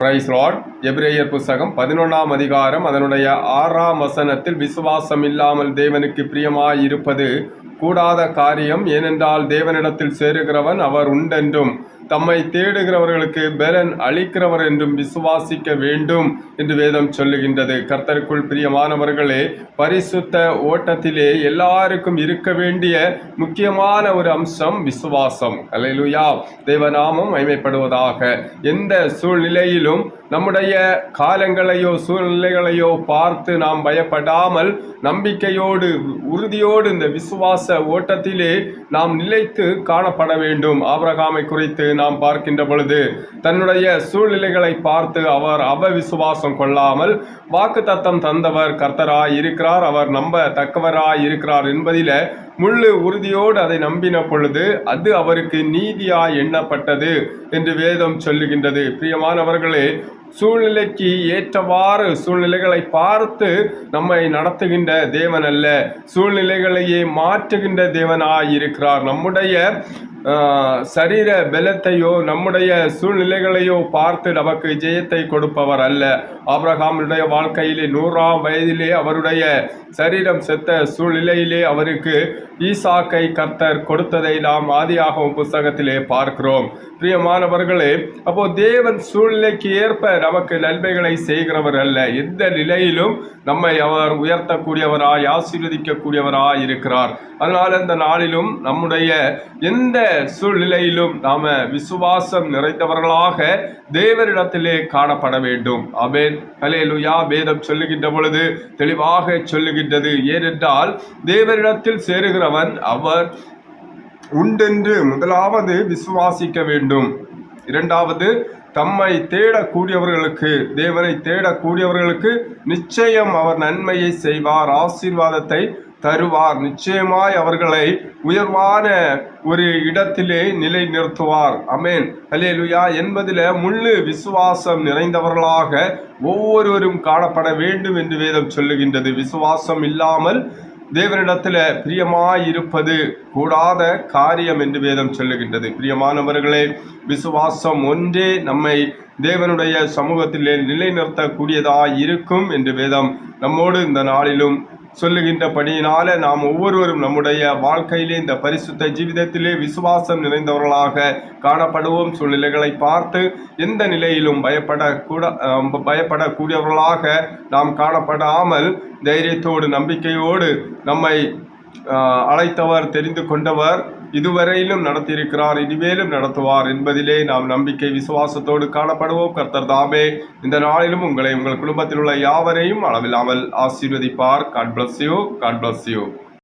Price Lord எபிரேயர் புஸ்தகம் பதினொன்றாம் அதிகாரம். அதனுடைய ஆறாம் வசனத்தில் விசுவாசம் இல்லாமல் தேவனுக்கு பிரியமாயிருப்பது கூடாத காரியம் ஏனென்றால் தேவனிடத்தில் சேருகிறவன் அவர் உண்டென்றும் தம்மை தேடுகிறவர்களுக்கு பெலன் அளிக்கிறவர் என்றும் விசுவாசிக்க வேண்டும் என்று வேதம் சொல்லுகின்றது. கர்த்தருக்குள் பிரியமானவர்களே பரிசுத்த ஓட்டத்திலே எல்லாருக்கும் இருக்க வேண்டிய முக்கியமான ஒரு அம்சம் விசுவாசம். அலையிலுயா தேவநாமம் மைமைப்படுவதாக எந்த சூழ்நிலையிலும் நம்முடைய காலங்களையோ சூழ்நிலைகளையோ பார்த்து நாம் பயப்படாமல் நம்பிக்கையோடு உறுதியோடு இந்த விசுவாச ஓட்டத்திலே நாம் நிலைத்து காணப்பட வேண்டும். ஆபரகாமை குறித்து நாம் பார்க்கின்ற பொழுது தன்னுடைய சூழ்நிலைகளை பார்த்து அவர் அவ விசுவாசம் கொள்ளாமல் வாக்கு தத்தம் தந்தவர் கர்த்தராய் இருக்கிறார் அவர் நம்ப தக்கவராய் இருக்கிறார் என்பதில முள்ளு உறுதியோடு அதை நம்பின பொழுது அது அவருக்கு நீதியாய் எண்ணப்பட்டது? என்று வேதம் சொல்லுகின்றது. பிரியமானவர்களே சூழ்நிலைக்கு ஏற்றவாறு சூழ்நிலைகளை பார்த்து நம்மை நடத்துகின்ற தேவன் அல்ல. சூழ்நிலைகளையே மாற்றுகின்ற தேவனாய் இருக்கிறார் நம்முடைய சரீர பலத்தையோ நம்முடைய சூழ்நிலைகளையோ பார்த்து நமக்கு ஜெயத்தை கொடுப்பவர் அல்ல. ஆப்ரஹாமுடைய வாழ்க்கையிலே நூறாம் வயதிலே அவருடைய சரீரம் செத்த சூழ்நிலையிலே அவருக்கு ஈசாக்கை கர்த்தர் கொடுத்ததை நாம் ஆதியாகவும் புஸ்தகத்திலே பார்க்கிறோம். பிரியமானவர்களே அப்போ தேவன் சூழ்நிலைக்கு ஏற்ப நமக்கு நன்மைகளை செய்கிறவர் அல்ல. எந்த நிலையிலும் நம்மை அவர் உயர்த்தக்கூடியவராய் ஆசீர்வதிக்கக்கூடியவராய் இருக்கிறார் அதனால் இந்த நாளிலும் நம்முடைய எந்த சூழ்நிலையிலும் நாம விசுவாசம் நிறைந்தவர்களாக தேவரிடத்திலே காணப்பட வேண்டும். அபேன் அலேலுயா வேதம் சொல்லுகின்ற பொழுது தெளிவாக சொல்லுகின்றது. ஏனென்றால் தேவரிடத்தில் சேருகிறவன் அவர் உண்டென்று முதலாவது விசுவாசிக்க வேண்டும். இரண்டாவது தம்மை தேடக்கூடியவர்களுக்கு தேவனை தேடக்கூடியவர்களுக்கு நிச்சயம் அவர் நன்மையை செய்வார் ஆசீர்வாதத்தை தருவார். நிச்சயமாய் அவர்களை உயர்வான ஒரு இடத்திலே நிலை நிறுத்துவார் அமேன் லுயா என்பதில் முள்ளு விசுவாசம் நிறைந்தவர்களாக ஒவ்வொருவரும் காணப்பட வேண்டும் என்று வேதம் சொல்லுகின்றது. விசுவாசம் இல்லாமல் தேவரிடத்தில் பிரியமாயிருப்பது கூடாத காரியம் என்று வேதம் சொல்லுகின்றது. பிரியமானவர்களே விசுவாசம் ஒன்றே நம்மை தேவனுடைய சமூகத்திலே நிலைநிறுத்தக்கூடியதாய் இருக்கும் என்று வேதம் நம்மோடு இந்த நாளிலும் சொல்லுகின்ற பணியினால நாம் ஒவ்வொருவரும் நம்முடைய வாழ்க்கையிலே இந்த பரிசுத்த ஜீவிதத்திலே விசுவாசம் நிறைந்தவர்களாக காணப்படுவோம் சூழ்நிலைகளை பார்த்து எந்த நிலையிலும் பயப்படக்கூட பயப்படக்கூடியவர்களாக நாம் காணப்படாமல் தைரியத்தோடு நம்பிக்கையோடு நம்மை அழைத்தவர் தெரிந்து கொண்டவர் இதுவரையிலும் நடத்தியிருக்கிறார் இனிமேலும் நடத்துவார் என்பதிலே நாம் நம்பிக்கை விசுவாசத்தோடு காணப்படுவோம். கர்த்தர் தாமே இந்த நாளிலும் உங்களை உங்கள் குடும்பத்தில் உள்ள யாவரையும் அளவில்லாமல் ஆசீர்வதிப்பார். God bless you God bless you